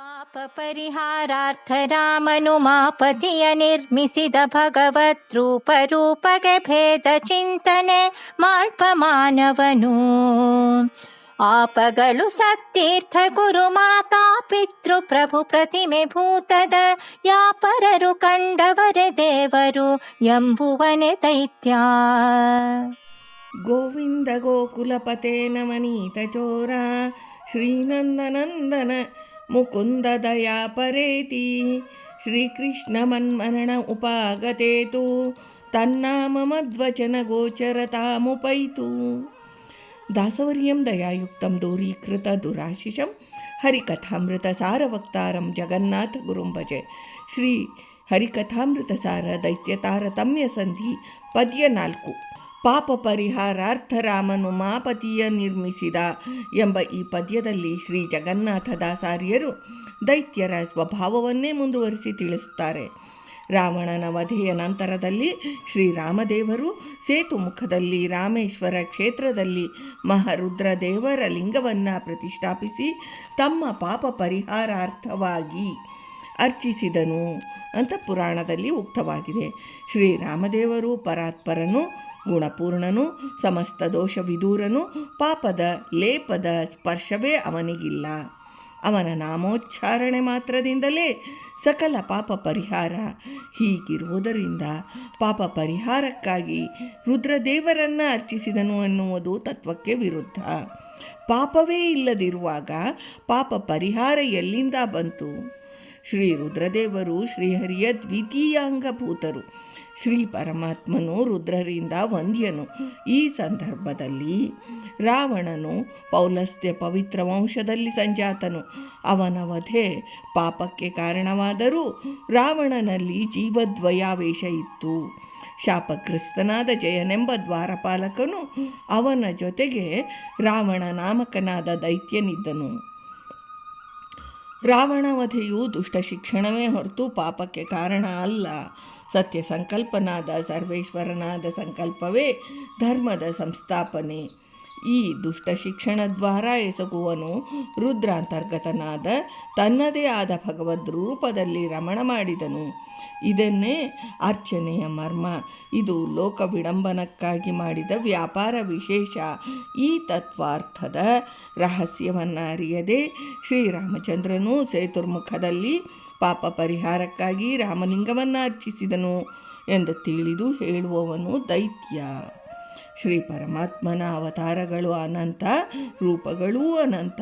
ಪಾಪ ಪರಿಹಾರಾರ್ಥ ರಾಮನು ಮಾಪತಿಯ ನಿರ್ಮಿಸಿದ ಭಗವತ್ ರೂಪ ರೂಪಗೆ ಭೇದ ಚಿಂತನೆ ಮಾಲ್ಪ ಮಾನವನು ಆಪಗಳು ಸತ್ತೀರ್ಥ ಗುರು ಮಾತಾ ಪಿತೃ ಪ್ರಭು ಪ್ರತಿಮೆ ಭೂತದ ಯಾಪರರು ಕಂಡವರೆ ದೇವರು ಎಂಬುವನೆ ದೈತ್ಯ ಗೋವಿಂದ ಗೋಕುಲಪತೆ ನವನೀತ ಚೋರ ಶ್ರೀನಂದನಂದನ ಮುಕುಂದ ದಯಾ ಪರೇತಿ ಶ್ರೀಕೃಷ್ಣ ಮನ್ಮರಣ ಉಪಾಗತೇತು ತನ್ನಾಮ ಮದ್ವಚನ ಗೋಚರತಾಮುಪೈತು ದಾಸವರ್ಯಂ ದಯಾಯುಕ್ತಂ ದೂರೀಕೃತ ದುರಾಶಿಷಂ ಹರಿಕಥಾಮೃತ ಸಾರವಕ್ತಾರಂ ಜಗನ್ನಾಥ ಗುರುಂ ಭಜೆ ಶ್ರೀ ಹರಿಕಥಾಮೃತ ಸಾರ ದೈತ್ಯ ತಾರತಮ್ಯ ಸಂಧಿ ಪದ್ಯ ನಾಲ್ಕು ಪಾಪ ಪರಿಹಾರಾರ್ಥ ರಾಮನು ಮಾಪತಿಯ ನಿರ್ಮಿಸಿದ ಎಂಬ ಈ ಪದ್ಯದಲ್ಲಿ ಶ್ರೀ ಜಗನ್ನಾಥ ದಾಸಾರಿಯರು ದೈತ್ಯರ ಸ್ವಭಾವವನ್ನೇ ಮುಂದುವರಿಸಿ ತಿಳಿಸುತ್ತಾರೆ. ರಾವಣನ ವಧೆಯ ನಂತರದಲ್ಲಿ ಶ್ರೀರಾಮದೇವರು ಸೇತು ಮುಖದಲ್ಲಿ ರಾಮೇಶ್ವರ ಕ್ಷೇತ್ರದಲ್ಲಿ ಮಹಾರುದ್ರ ದೇವರ ಲಿಂಗವನ್ನು ಪ್ರತಿಷ್ಠಾಪಿಸಿ ತಮ್ಮ ಪಾಪ ಪರಿಹಾರಾರ್ಥವಾಗಿ ಅರ್ಚಿಸಿದನು ಅಂತ ಪುರಾಣದಲ್ಲಿ ಉಕ್ತವಾಗಿದೆ. ಶ್ರೀರಾಮದೇವರು ಪರಾತ್ಪರನು ಗುಣಪೂರ್ಣನು, ಸಮಸ್ತ ದೋಷ ವಿದೂರನು ಪಾಪದ ಲೇಪದ ಸ್ಪರ್ಶವೇ ಅವನಿಗಿಲ್ಲ. ಅವನ ನಾಮೋಚ್ಚಾರಣೆ ಮಾತ್ರದಿಂದಲೇ ಸಕಲ ಪಾಪ ಪರಿಹಾರ ಹೀಗಿರುವುದರಿಂದ ಪಾಪ ಪರಿಹಾರಕ್ಕಾಗಿ ರುದ್ರದೇವರನ್ನು ಅರ್ಚಿಸಿದನು ಅನ್ನುವುದು ತತ್ವಕ್ಕೆ ವಿರುದ್ಧ. ಪಾಪವೇ ಇಲ್ಲದಿರುವಾಗ ಪಾಪ ಪರಿಹಾರ ಎಲ್ಲಿಂದ ಬಂತು? ಶ್ರೀ ರುದ್ರದೇವರು ಶ್ರೀಹರಿಯ ದ್ವಿತೀಯಾಂಗಭೂತರು ಶ್ರೀ ಪರಮಾತ್ಮನು ರುದ್ರರಿಂದ ವಂದ್ಯನು. ಈ ಸಂದರ್ಭದಲ್ಲಿ ರಾವಣನು ಪೌಲಸ್ತ್ಯ ಪವಿತ್ರ ವಂಶದಲ್ಲಿ ಸಂಜಾತನು. ಅವನ ವಧೆ ಪಾಪಕ್ಕೆ ಕಾರಣವಾದರೂ ರಾವಣನಲ್ಲಿ ಜೀವದ್ವಯಾವೇಶ ಇತ್ತು. ಶಾಪಗ್ರಸ್ತನಾದ ಜಯನೆಂಬ ದ್ವಾರಪಾಲಕನು ಅವನ ಜೊತೆಗೆ ರಾವಣ ನಾಮಕನಾದ ದೈತ್ಯನಿದ್ದನು. ರಾವಣ ವಧೆಯು ದುಷ್ಟ ಶಿಕ್ಷಣವೇ ಹೊರತು ಪಾಪಕ್ಕೆ ಕಾರಣ ಅಲ್ಲ. ಸತ್ಯ ಸಂಕಲ್ಪನಾದ ಸರ್ವೇಶ್ವರನಾದ ಸಂಕಲ್ಪವೇ ಧರ್ಮದ ಸಂಸ್ಥಾಪನೆ. ಈ ದುಷ್ಟ ಶಿಕ್ಷಣ ದ್ವಾರ ಎಸಗುವನು ರುದ್ರಾಂತರ್ಗತನಾದ ತನ್ನದೇ ಆದ ಭಗವದ್ ರೂಪದಲ್ಲಿ ರಮಣ ಮಾಡಿದನು. ಇದನ್ನೇ ಅರ್ಚನೆಯ ಮರ್ಮ. ಇದು ಲೋಕ ವಿಡಂಬನಕ್ಕಾಗಿ ಮಾಡಿದ ವ್ಯಾಪಾರ ವಿಶೇಷ. ಈ ತತ್ವಾರ್ಥದ ರಹಸ್ಯವನ್ನು ಅರಿಯದೆ ಶ್ರೀರಾಮಚಂದ್ರನು ಸೇತುರ್ಮುಖದಲ್ಲಿ ಪಾಪ ಪರಿಹಾರಕ್ಕಾಗಿ ರಾಮಲಿಂಗವನ್ನು ಅರ್ಚಿಸಿದನು ಎಂದು ತಿಳಿದು ಹೇಳುವವನು ದೈತ್ಯ. ಶ್ರೀ ಪರಮಾತ್ಮನ ಅವತಾರಗಳು ಅನಂತ, ರೂಪಗಳೂ ಅನಂತ.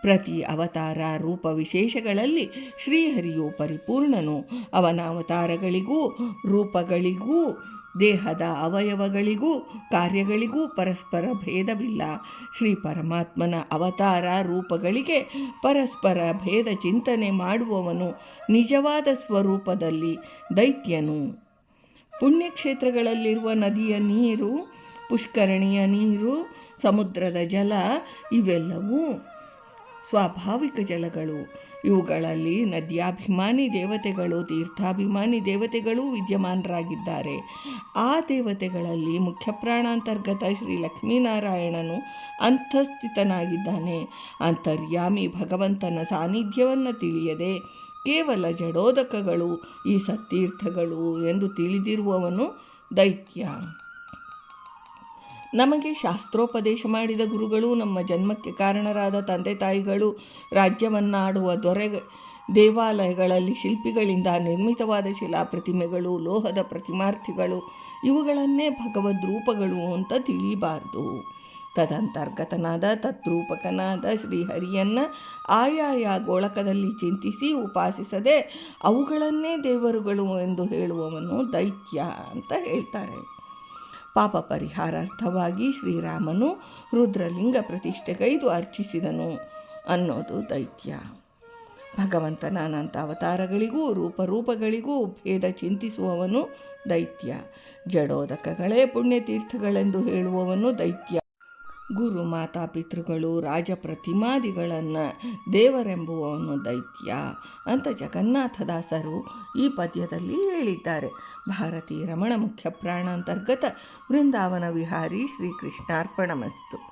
ಪ್ರತಿ ಅವತಾರ ರೂಪ ವಿಶೇಷಗಳಲ್ಲಿ ಶ್ರೀಹರಿಯು ಪರಿಪೂರ್ಣನು. ಅವನ ಅವತಾರಗಳಿಗೂ, ರೂಪಗಳಿಗೂ, ದೇಹದ ಅವಯವಗಳಿಗೂ, ಕಾರ್ಯಗಳಿಗೂ ಪರಸ್ಪರ ಭೇದವಿಲ್ಲ. ಶ್ರೀ ಪರಮಾತ್ಮನ ಅವತಾರ ರೂಪಗಳಿಗೆ ಪರಸ್ಪರ ಭೇದ ಚಿಂತನೆ ಮಾಡುವವನು ನಿಜವಾದ ಸ್ವರೂಪದಲ್ಲಿ ದೈತ್ಯನು. ಪುಣ್ಯಕ್ಷೇತ್ರಗಳಲ್ಲಿರುವ ನದಿಯ ನೀರು ಪುಷ್ಕರಣಿಯ ನೀರು, ಸಮುದ್ರದ ಜಲ, ಇವೆಲ್ಲವೂ ಸ್ವಾಭಾವಿಕ ಜಲಗಳು. ಇವುಗಳಲ್ಲಿ ನದ್ಯಾಭಿಮಾನಿ ದೇವತೆಗಳು, ತೀರ್ಥಾಭಿಮಾನಿ ದೇವತೆಗಳೂ ವಿದ್ಯಮಾನರಾಗಿದ್ದಾರೆ. ಆ ದೇವತೆಗಳಲ್ಲಿ ಮುಖ್ಯ ಪ್ರಾಣಾಂತರ್ಗತ ಶ್ರೀ ಲಕ್ಷ್ಮೀನಾರಾಯಣನು ಅಂತಸ್ಥಿತನಾಗಿದ್ದಾನೆ. ಅಂತರ್ಯಾಮಿ ಭಗವಂತನ ಸಾನ್ನಿಧ್ಯವನ್ನು ತಿಳಿಯದೆ ಕೇವಲ ಜಡೋದಕಗಳು, ಈ ಸತ್ತೀರ್ಥಗಳು ಎಂದು ತಿಳಿದಿರುವವನು ದೈತ್ಯ. ನಮಗೆ ಶಾಸ್ತ್ರೋಪದೇಶ ಮಾಡಿದ ಗುರುಗಳು, ನಮ್ಮ ಜನ್ಮಕ್ಕೆ ಕಾರಣರಾದ ತಂದೆ ತಾಯಿಗಳು, ರಾಜ್ಯವನ್ನಾಡುವ ದೊರೆ ದೇವಾಲಯಗಳಲ್ಲಿ ಶಿಲ್ಪಿಗಳಿಂದ ನಿರ್ಮಿತವಾದ ಶಿಲಾ ಪ್ರತಿಮೆಗಳು ಲೋಹದ ಪ್ರತಿಮಾರ್ಥಿಗಳು, ಇವುಗಳನ್ನೇ ಭಗವದ್ ರೂಪಗಳು ಅಂತ ತಿಳಿಬಾರದು ತದಂತರ್ಗತನಾದ ತದ್ರೂಪಕನಾದ ಶ್ರೀಹರಿಯನ್ನು ಆಯಾಯ ಗೋಳಕದಲ್ಲಿ ಚಿಂತಿಸಿ ಉಪಾಸಿಸದೆ, ಅವುಗಳನ್ನೇ ದೇವರುಗಳು ಎಂದು ಹೇಳುವವನು ದೈತ್ಯ ಅಂತ ಹೇಳ್ತಾರೆ. ಪಾಪ ಪರಿಹಾರಾರ್ಥವಾಗಿ ಶ್ರೀರಾಮನು ರುದ್ರಲಿಂಗ ಪ್ರತಿಷ್ಠೆಗೈದು ಅರ್ಚಿಸಿದನು ಅನ್ನೋದು ದೈತ್ಯ. ಭಗವಂತನ ಅನಂತ ಅವತಾರಗಳಿಗೂ ರೂಪರೂಪಗಳಿಗೂ ಭೇದ ಚಿಂತಿಸುವವನು ದೈತ್ಯ. ಜಡೋದಕಗಳೇ ಪುಣ್ಯತೀರ್ಥಗಳೆಂದು ಹೇಳುವವನು ದೈತ್ಯ. ಗುರು ಮಾತಾಪಿತೃಗಳು ರಾಜ ಪ್ರತಿಮಾದಿಗಳನ್ನು ದೇವರೆಂಬುವವನು ದೈತ್ಯ ಅಂತ ಜಗನ್ನಾಥದಾಸರು ಈ ಪದ್ಯದಲ್ಲಿ ಹೇಳಿದ್ದಾರೆ. ಭಾರತೀ ರಮಣ ಮುಖ್ಯ ಪ್ರಾಣಾಂತರ್ಗತ ವೃಂದಾವನ ವಿಹಾರಿ ಶ್ರೀಕೃಷ್ಣಾರ್ಪಣಮಸ್ತು.